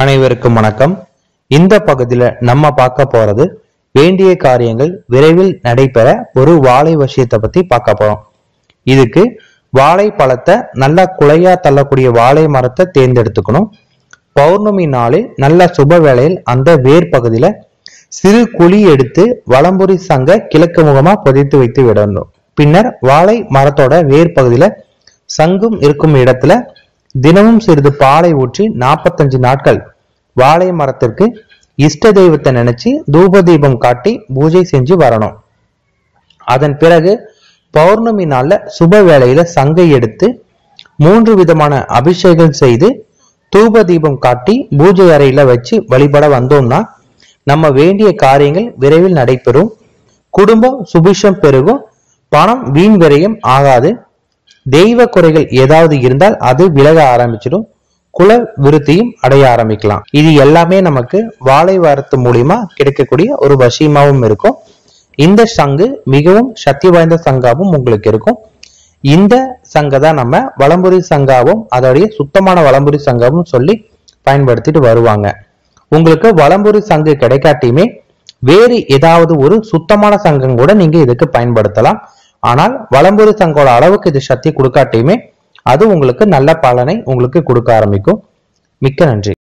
அனைவருக்கும் வணக்கம். இந்த பகுதியில நம்ம பார்க்க போறது வேண்டிய காரியங்கள் விரைவில் நடைபெற ஒரு வாழை விஷயத்தை பத்தி பார்க்க போறோம். இதுக்கு வாழை பழத்தை நல்லா குலையா தள்ளக்கூடிய வாழை மரத்தை தேர்ந்தெடுத்துக்கணும். பௌர்ணமி நாளில் நல்ல சுப வேளையில் அந்த வேர் பகுதியில சிறு குழி எடுத்து வலம்புரி சங்க கிழக்கு முகமா புதைத்து வைத்து விடணும். பின்னர் வாழை மரத்தோட வேர் பகுதியில சங்கும் இருக்கும் இடத்துல தினமும் சிறிது பாலை ஊற்றி நாற்பத்தஞ்சு நாட்கள் வாழை மரத்திற்கு இஷ்ட தெய்வத்தை நினைச்சு தூப தீபம் காட்டி பூஜை செஞ்சு வரணும். அதன் பிறகு பௌர்ணமி நாள்ல சுப வேளையில சங்கை எடுத்து மூன்று விதமான அபிஷேகம் செய்து தூப தீபம் காட்டி பூஜை அறையில வச்சு வழிபட வந்தோம்னா நம்ம வேண்டிய காரியங்கள் விரைவில் நடைபெறும். குடும்பம் சுபிஷம் பெருகும். பணம் வீண் விரயம் ஆகாது. தெய்வ குறைகள் ஏதாவது இருந்தால் அது விலக ஆரம்பிச்சிடும். குல விருத்தியும் அடைய ஆரம்பிக்கலாம். இது எல்லாமே நமக்கு வாழை வாரத்து மூலியமா கிடைக்கக்கூடிய ஒரு வசியமாவும் இருக்கும். இந்த சங்கு மிகவும் சக்தி வாய்ந்த சங்காவும் உங்களுக்கு இருக்கும். இந்த சங்கை தான் நம்ம வளம்புரி சங்காவும் அதோடைய சுத்தமான வளம்புரி சங்காவும் சொல்லி பயன்படுத்திட்டு வருவாங்க. உங்களுக்கு வளம்புரி சங்கு கிடைக்காட்டியுமே வேறு ஏதாவது ஒரு சுத்தமான சங்கம் கூட நீங்க இதுக்கு பயன்படுத்தலாம். ஆனால் வலம்புரி தங்களோட அளவுக்கு இது சக்தி கொடுக்காட்டியுமே அது உங்களுக்கு நல்ல பலனை உங்களுக்கு கொடுக்க ஆரம்பிக்கும். மிக்க நன்றி.